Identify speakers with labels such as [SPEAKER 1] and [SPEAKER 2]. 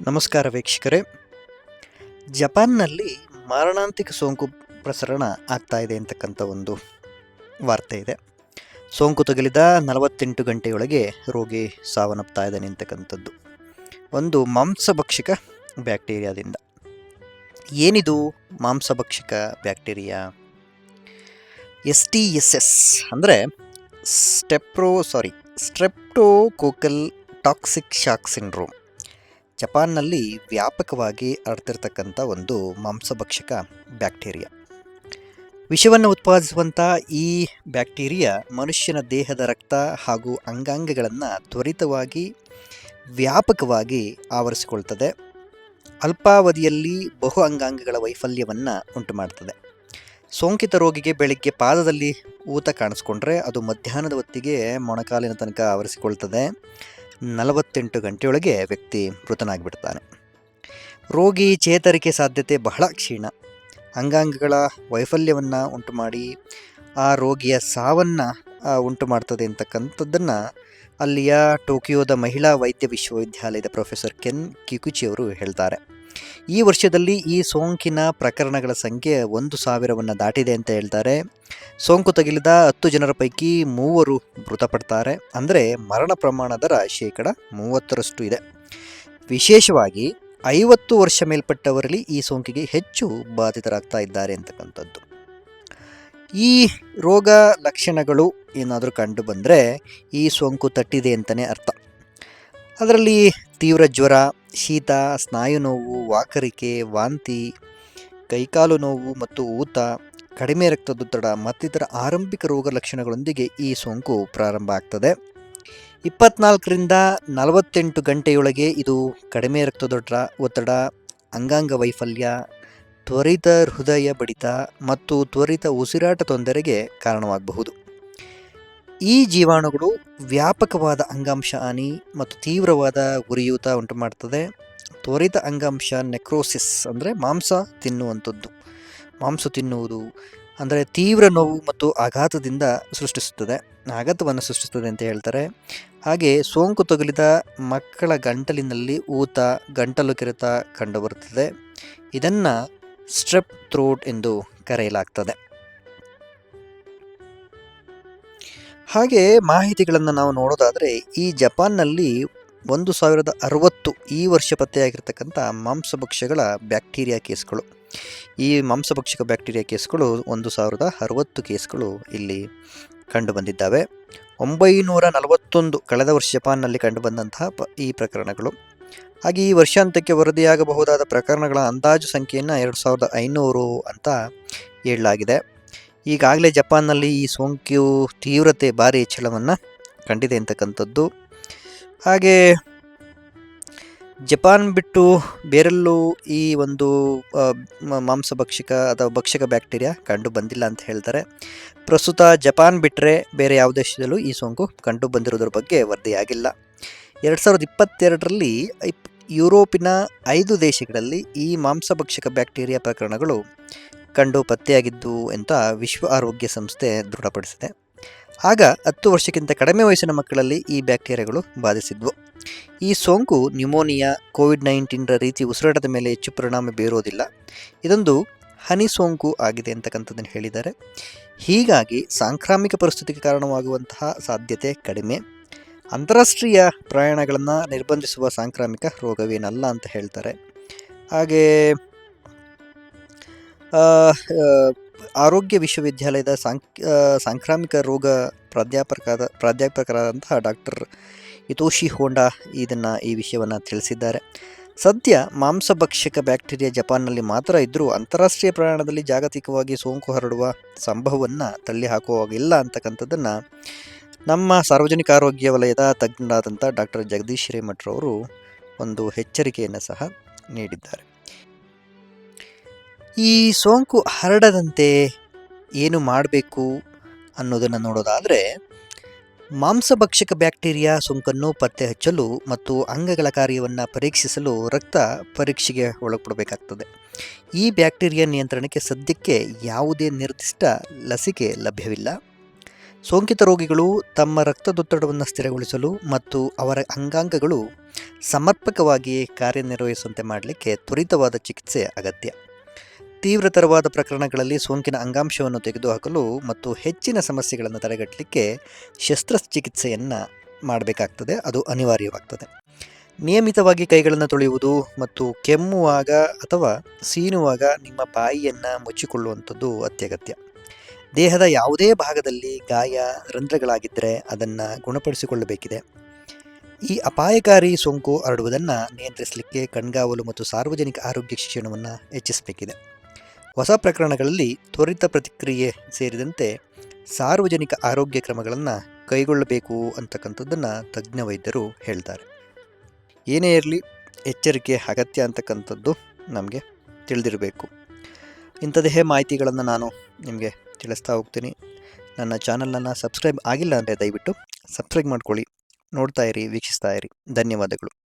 [SPEAKER 1] ನಮಸ್ಕಾರ ವೀಕ್ಷಕರೇ. ಜಪಾನ್ನಲ್ಲಿ ಮಾರಣಾಂತಿಕ ಸೋಂಕು ಪ್ರಸರಣ ಆಗ್ತಾ ಇದೆ ಅಂತಕ್ಕಂಥ ಒಂದು ವಾರ್ತೆ ಇದೆ. ಸೋಂಕು ತಗುಲಿದ ನಲವತ್ತೆಂಟು ಗಂಟೆಯೊಳಗೆ ರೋಗಿ ಸಾವನ್ನಪ್ತಾ ಇದ್ದಾನೆ ಅಂತಕ್ಕಂಥದ್ದು. ಒಂದು ಮಾಂಸಭಕ್ಷಕ ಬ್ಯಾಕ್ಟೀರಿಯಾದಿಂದ. ಏನಿದು ಮಾಂಸಭಕ್ಷಕ bacteria? S T S S ಅಂದರೆ ಸ್ಟೆಪ್ರೋ, sorry, streptococcal toxic shock syndrome. ಜಪಾನ್ನಲ್ಲಿ ವ್ಯಾಪಕವಾಗಿ ಹರಡ್ತಿರ್ತಕ್ಕಂಥ ಒಂದು ಮಾಂಸಭಕ್ಷಕ ಬ್ಯಾಕ್ಟೀರಿಯಾ. ವಿಷವನ್ನು ಉತ್ಪಾದಿಸುವಂಥ ಈ ಬ್ಯಾಕ್ಟೀರಿಯಾ ಮನುಷ್ಯನ ದೇಹದ ರಕ್ತ ಹಾಗೂ ಅಂಗಾಂಗಗಳನ್ನು ತ್ವರಿತವಾಗಿ, ವ್ಯಾಪಕವಾಗಿ ಆವರಿಸಿಕೊಳ್ತದೆ. ಅಲ್ಪಾವಧಿಯಲ್ಲಿ ಬಹು ಅಂಗಾಂಗಗಳ ವೈಫಲ್ಯವನ್ನು ಉಂಟು ಮಾಡ್ತದೆ ಸೋಂಕಿತ ರೋಗಿಗೆ ಬೆಳಿಗ್ಗೆ ಪಾದದಲ್ಲಿ ಊತ ಕಾಣಿಸ್ಕೊಂಡ್ರೆ ಅದು ಮಧ್ಯಾಹ್ನದ ಹೊತ್ತಿಗೆ ಮೊಣಕಾಲಿನ ತನಕ ಆವರಿಸಿಕೊಳ್ತದೆ. ನಲವತ್ತೆಂಟು ಗಂಟೆಯೊಳಗೆ ವ್ಯಕ್ತಿ ಮೃತನಾಗಿಬಿಡ್ತಾನೆ. ರೋಗಿ ಚೇತರಿಕೆ ಸಾಧ್ಯತೆ ಬಹಳ ಕ್ಷೀಣ. ಅಂಗಾಂಗಗಳ ವೈಫಲ್ಯವನ್ನು ಉಂಟು ಮಾಡಿ ಆ ರೋಗಿಯ ಸಾವನ್ನು ಉಂಟು ಮಾಡ್ತದೆ ಅಂತಕ್ಕಂಥದ್ದನ್ನು ಅಲ್ಲಿಯ ಟೋಕಿಯೋದ ಮಹಿಳಾ ವೈದ್ಯ ವಿಶ್ವವಿದ್ಯಾಲಯದ ಪ್ರೊಫೆಸರ್ ಕೆನ್ ಕಿಕುಚಿ ಅವರು ಹೇಳ್ತಾರೆ. ಈ ವರ್ಷದಲ್ಲಿ ಈ ಸೋಂಕಿನ ಪ್ರಕರಣಗಳ ಸಂಖ್ಯೆ ಒಂದು ಸಾವಿರವನ್ನು ದಾಟಿದೆ ಅಂತ ಹೇಳ್ತಾರೆ. ಸೋಂಕು ತಗುಲಿದ ಹತ್ತು ಜನರ ಪೈಕಿ ಮೂವರು ಮೃತಪಡ್ತಾರೆ. ಅಂದರೆ ಮರಣ ಪ್ರಮಾಣ ದರ ಶೇಕಡ ಮೂವತ್ತರಷ್ಟು ಇದೆ. ವಿಶೇಷವಾಗಿ ಐವತ್ತು ವರ್ಷ ಮೇಲ್ಪಟ್ಟವರಲ್ಲಿ ಈ ಸೋಂಕಿಗೆ ಹೆಚ್ಚು ಬಾಧಿತರಾಗ್ತಾ ಇದ್ದಾರೆ ಅಂತಕ್ಕಂಥದ್ದು. ಈ ರೋಗ ಲಕ್ಷಣಗಳು ಏನಾದರೂ ಕಂಡು ಬಂದರೆ ಈ ಸೋಂಕು ತಟ್ಟಿದೆ ಅಂತಲೇ ಅರ್ಥ. ಅದರಲ್ಲಿ ತೀವ್ರ ಜ್ವರ ಶೀತ, ಸ್ನಾಯು ನೋವು, ವಾಕರಿಕೆ, ವಾಂತಿ, ಕೈಕಾಲು ನೋವು ಮತ್ತು ಊತ, ಕಡಿಮೆ ರಕ್ತದೊತ್ತಡ ಮತ್ತಿತರ ಆರಂಭಿಕ ರೋಗ ಲಕ್ಷಣಗಳೊಂದಿಗೆ ಈ ಸೋಂಕು ಪ್ರಾರಂಭ ಆಗ್ತದೆ. ಇಪ್ಪತ್ನಾಲ್ಕರಿಂದ ನಲವತ್ತೆಂಟು ಗಂಟೆಯೊಳಗೆ ಇದು ಕಡಿಮೆ ರಕ್ತದೊತ್ತಡ, ಒತ್ತಡ, ಅಂಗಾಂಗ ವೈಫಲ್ಯ, ತ್ವರಿತ ಹೃದಯ ಬಡಿತ ಮತ್ತು ತ್ವರಿತ ಉಸಿರಾಟ ತೊಂದರೆಗೆ ಕಾರಣವಾಗಬಹುದು. ಈ ಜೀವಾಣುಗಳು ವ್ಯಾಪಕವಾದ ಅಂಗಾಂಶ ಹಾನಿ ಮತ್ತು ತೀವ್ರವಾದ ಉರಿಯೂತ ಉಂಟು ಮಾಡ್ತದೆ. ತ್ವರಿತ ಅಂಗಾಂಶ ನೆಕ್ರೋಸಿಸ್ ಅಂದರೆ ಮಾಂಸ ತಿನ್ನುವಂಥದ್ದು. ಮಾಂಸ ತಿನ್ನುವುದು ಅಂದರೆ ತೀವ್ರ ನೋವು ಮತ್ತು ಆಘಾತದಿಂದ ಸೃಷ್ಟಿಸುತ್ತದೆ. ಆಘಾತವನ್ನು ಸೃಷ್ಟಿಸುತ್ತದೆ ಅಂತ ಹೇಳ್ತಾರೆ. ಹಾಗೆ ಸೋಂಕು ತಗುಲಿದ ಮಕ್ಕಳ ಗಂಟಲಿನಲ್ಲಿ ಊತ, ಗಂಟಲು ಕೆರೆತ ಕಂಡುಬರುತ್ತದೆ ಇದನ್ನು ಸ್ಟ್ರೆಪ್ ಥ್ರೋಟ್ ಎಂದು ಕರೆಯಲಾಗ್ತದೆ. ಹಾಗೆ ಮಾಹಿತಿಗಳನ್ನು ನಾವು ನೋಡೋದಾದರೆ ಈ ಜಪಾನ್ನಲ್ಲಿ ಒಂದು ಸಾವಿರದ ಅರವತ್ತು ಈ ವರ್ಷ ಪತ್ತೆಯಾಗಿರ್ತಕ್ಕಂಥ ಮಾಂಸಭಕ್ಷ್ಯಗಳ ಬ್ಯಾಕ್ಟೀರಿಯಾ ಕೇಸ್ಗಳು. ಈ ಮಾಂಸಭಕ್ಷಕ ಬ್ಯಾಕ್ಟೀರಿಯಾ ಕೇಸ್ಗಳು ಒಂದು ಸಾವಿರದ ಅರವತ್ತು ಕೇಸ್ಗಳು ಇಲ್ಲಿ ಕಂಡುಬಂದಿದ್ದಾವೆ. ಒಂಬೈನೂರ ನಲವತ್ತೊಂದು ಕಳೆದ ವರ್ಷ ಜಪಾನ್ನಲ್ಲಿ ಕಂಡುಬಂದಂತಹ ಪ, ಈ ಪ್ರಕರಣಗಳು. ಹಾಗೆ ಈ ವರ್ಷಾಂತ್ಯಕ್ಕೆ ವರದಿಯಾಗಬಹುದಾದ ಪ್ರಕರಣಗಳ ಅಂದಾಜು ಸಂಖ್ಯೆಯನ್ನು ಎರಡು ಸಾವಿರದ ಐನೂರು ಅಂತ ಹೇಳಲಾಗಿದೆ. ಈಗಾಗಲೇ ಜಪಾನ್ನಲ್ಲಿ ಈ ಸೋಂಕು ತೀವ್ರತೆ ಭಾರಿ ಹೆಚ್ಚಳವನ್ನು ಕಂಡಿದೆ ಅಂತಕ್ಕಂಥದ್ದು. ಹಾಗೆ ಜಪಾನ್ ಬಿಟ್ಟು ಬೇರೆಲ್ಲೂ ಈ ಒಂದು ಮಾಂಸ ಮಾಂಸಭಕ್ಷಕ ಅಥವಾ ಭಕ್ಷಕ ಬ್ಯಾಕ್ಟೀರಿಯಾ ಕಂಡು ಬಂದಿಲ್ಲ ಅಂತ ಹೇಳ್ತಾರೆ. ಪ್ರಸ್ತುತ ಜಪಾನ್ ಬಿಟ್ಟರೆ ಬೇರೆ ಯಾವ ದೇಶದಲ್ಲೂ ಈ ಸೋಂಕು ಕಂಡು ಬಂದಿರೋದ್ರ ಬಗ್ಗೆ ವರದಿಯಾಗಿಲ್ಲ. ಎರಡು ಸಾವಿರದ ಇಪ್ಪತ್ತೆರಡರಲ್ಲಿ ಯುರೋಪಿನ ಐದು ದೇಶಗಳಲ್ಲಿ ಈ ಮಾಂಸಭಕ್ಷಕ ಬ್ಯಾಕ್ಟೀರಿಯಾ ಪ್ರಕರಣಗಳು ಕಂಡು ಪತ್ತೆಯಾಗಿದ್ದು ಅಂತ ವಿಶ್ವ ಆರೋಗ್ಯ ಸಂಸ್ಥೆ ದೃಢಪಡಿಸಿದೆ. ಆಗ ಹತ್ತು ವರ್ಷಕ್ಕಿಂತ ಕಡಿಮೆ ವಯಸ್ಸಿನ ಮಕ್ಕಳಲ್ಲಿ ಈ ಬ್ಯಾಕ್ಟೀರಿಯಾಗಳು ಬಾಧಿಸಿದ್ವು. ಈ ಸೋಂಕು ನ್ಯೂಮೋನಿಯಾ, ಕೋವಿಡ್ ನೈನ್ಟೀನ್ರ ರೀತಿ ಉಸಿರಾಟದ ಮೇಲೆ ಹೆಚ್ಚು ಪರಿಣಾಮ ಬೀರೋದಿಲ್ಲ ಇದೊಂದು ಹನಿ ಸೋಂಕು ಆಗಿದೆ ಅಂತಕ್ಕಂಥದ್ದನ್ನು ಹೇಳಿದ್ದಾರೆ. ಹೀಗಾಗಿ ಸಾಂಕ್ರಾಮಿಕ ಪರಿಸ್ಥಿತಿಗೆ ಕಾರಣವಾಗುವಂತಹ ಸಾಧ್ಯತೆ ಕಡಿಮೆ. ಅಂತಾರಾಷ್ಟ್ರೀಯ ಪ್ರಯಾಣಗಳನ್ನು ನಿರ್ಬಂಧಿಸುವ ಸಾಂಕ್ರಾಮಿಕ ರೋಗವೇನಲ್ಲ ಅಂತ ಹೇಳ್ತಾರೆ. ಹಾಗೆ ಆರೋಗ್ಯ ವಿಶ್ವವಿದ್ಯಾಲಯದ ಸಾಂಕ್ ಸಾಂಕ್ರಾಮಿಕ ರೋಗ ಪ್ರಾಧ್ಯಾಪಕರಾದ, ಪ್ರಾಧ್ಯಾಪಕರಾದಂತಹ ಡಾಕ್ಟರ್ ಹಿತೋಷಿ ಹೋಂಡಾ ಇದನ್ನು ಈ ವಿಷಯವನ್ನು ತಿಳಿಸಿದ್ದಾರೆ. ಸದ್ಯ ಮಾಂಸಭಕ್ಷಕ ಬ್ಯಾಕ್ಟೀರಿಯಾ ಜಪಾನ್ನಲ್ಲಿ ಮಾತ್ರ ಇದ್ದರೂ ಅಂತಾರಾಷ್ಟ್ರೀಯ ಪ್ರಯಾಣದಲ್ಲಿ ಜಾಗತಿಕವಾಗಿ ಸೋಂಕು ಹರಡುವ ಸಂಭವವನ್ನು ತಳ್ಳಿ ಹಾಕುವಾಗಿಲ್ಲ ಅಂತಕ್ಕಂಥದ್ದನ್ನು ನಮ್ಮ ಸಾರ್ವಜನಿಕ ಆರೋಗ್ಯ ವಲಯದ ತಜ್ಞರಾದಂಥ ಡಾಕ್ಟರ್ ಜಗದೀಶ್ ರೇಮಠ್ರವರು ಒಂದು ಎಚ್ಚರಿಕೆಯನ್ನು ಸಹ ನೀಡಿದ್ದಾರೆ. ಈ ಸೋಂಕು ಹರಡದಂತೆ ಏನು ಮಾಡಬೇಕು ಅನ್ನೋದನ್ನು ನೋಡೋದಾದರೆ, ಮಾಂಸಭಕ್ಷಕ ಬ್ಯಾಕ್ಟೀರಿಯಾ ಸೋಂಕನ್ನು ಪತ್ತೆ ಹಚ್ಚಲು ಮತ್ತು ಅಂಗಗಳ ಕಾರ್ಯವನ್ನು ಪರೀಕ್ಷಿಸಲು ರಕ್ತ ಪರೀಕ್ಷೆಗೆ ಒಳಪಡಬೇಕಾಗ್ತದೆ. ಈ ಬ್ಯಾಕ್ಟೀರಿಯಾ ನಿಯಂತ್ರಣಕ್ಕೆ ಸದ್ಯಕ್ಕೆ ಯಾವುದೇ ನಿರ್ದಿಷ್ಟ ಲಸಿಕೆ ಲಭ್ಯವಿಲ್ಲ. ಸೋಂಕಿತ ರೋಗಿಗಳು ತಮ್ಮ ರಕ್ತದೊತ್ತಡವನ್ನು ಸ್ಥಿರಗೊಳಿಸಲು ಮತ್ತು ಅವರ ಅಂಗಾಂಗಗಳು ಸಮರ್ಪಕವಾಗಿ ಕಾರ್ಯನಿರ್ವಹಿಸುವಂತೆ ಮಾಡಲಿಕ್ಕೆ ತ್ವರಿತವಾದ ಚಿಕಿತ್ಸೆ ಅಗತ್ಯ. ತೀವ್ರತರವಾದ ಪ್ರಕರಣಗಳಲ್ಲಿ ಸೋಂಕಿನ ಅಂಗಾಂಶವನ್ನು ತೆಗೆದುಹಾಕಲು ಮತ್ತು ಹೆಚ್ಚಿನ ಸಮಸ್ಯೆಗಳನ್ನು ತಡೆಗಟ್ಟಲಿಕ್ಕೆ ಶಸ್ತ್ರಚಿಕಿತ್ಸೆಯನ್ನು ಮಾಡಬೇಕಾಗ್ತದೆ. ಅದು ಅನಿವಾರ್ಯವಾಗ್ತದೆ. ನಿಯಮಿತವಾಗಿ ಕೈಗಳನ್ನು ತೊಳೆಯುವುದು ಮತ್ತು ಕೆಮ್ಮುವಾಗ ಅಥವಾ ಸೀನುವಾಗ ನಿಮ್ಮ ಬಾಯಿಯನ್ನು ಮುಚ್ಚಿಕೊಳ್ಳುವಂಥದ್ದು ಅತ್ಯಗತ್ಯ. ದೇಹದ ಯಾವುದೇ ಭಾಗದಲ್ಲಿ ಗಾಯ, ರಂಧ್ರಗಳಾಗಿದ್ದರೆ ಅದನ್ನು ಗುಣಪಡಿಸಿಕೊಳ್ಳಬೇಕಿದೆ. ಈ ಅಪಾಯಕಾರಿ ಸೋಂಕು ಹರಡುವುದನ್ನು ನಿಯಂತ್ರಿಸಲಿಕ್ಕೆ ಕಣ್ಗಾವಲು ಮತ್ತು ಸಾರ್ವಜನಿಕ ಆರೋಗ್ಯ ಶಿಕ್ಷಣವನ್ನು ಹೆಚ್ಚಿಸಬೇಕಿದೆ. ಹೊಸ ಪ್ರಕರಣಗಳಲ್ಲಿ ತ್ವರಿತ ಪ್ರತಿಕ್ರಿಯೆ ಸೇರಿದಂತೆ ಸಾರ್ವಜನಿಕ ಆರೋಗ್ಯ ಕ್ರಮಗಳನ್ನು ಕೈಗೊಳ್ಳಬೇಕು ಅಂತಕ್ಕಂಥದ್ದನ್ನು ತಜ್ಞ ವೈದ್ಯರು ಹೇಳ್ತಾರೆ. ಏನೇ ಇರಲಿ, ಎಚ್ಚರಿಕೆ, ಅಗತ್ಯ ಅಂತಕ್ಕಂಥದ್ದು ನಮಗೆ ತಿಳಿದಿರಬೇಕು. ಇಂಥದೇ ಮಾಹಿತಿಗಳನ್ನು ನಾನು ನಿಮಗೆ ತಿಳಿಸ್ತಾ ಹೋಗ್ತೀನಿ. ನನ್ನ ಚಾನಲನ್ನು ಸಬ್ಸ್ಕ್ರೈಬ್ ಆಗಿಲ್ಲ ಅಂದರೆ ದಯವಿಟ್ಟು ಸಬ್ಸ್ಕ್ರೈಬ್ ಮಾಡ್ಕೊಳ್ಳಿ. ನೋಡ್ತಾ ಇರಿ, ವೀಕ್ಷಿಸ್ತಾ ಇರಿ. ಧನ್ಯವಾದಗಳು.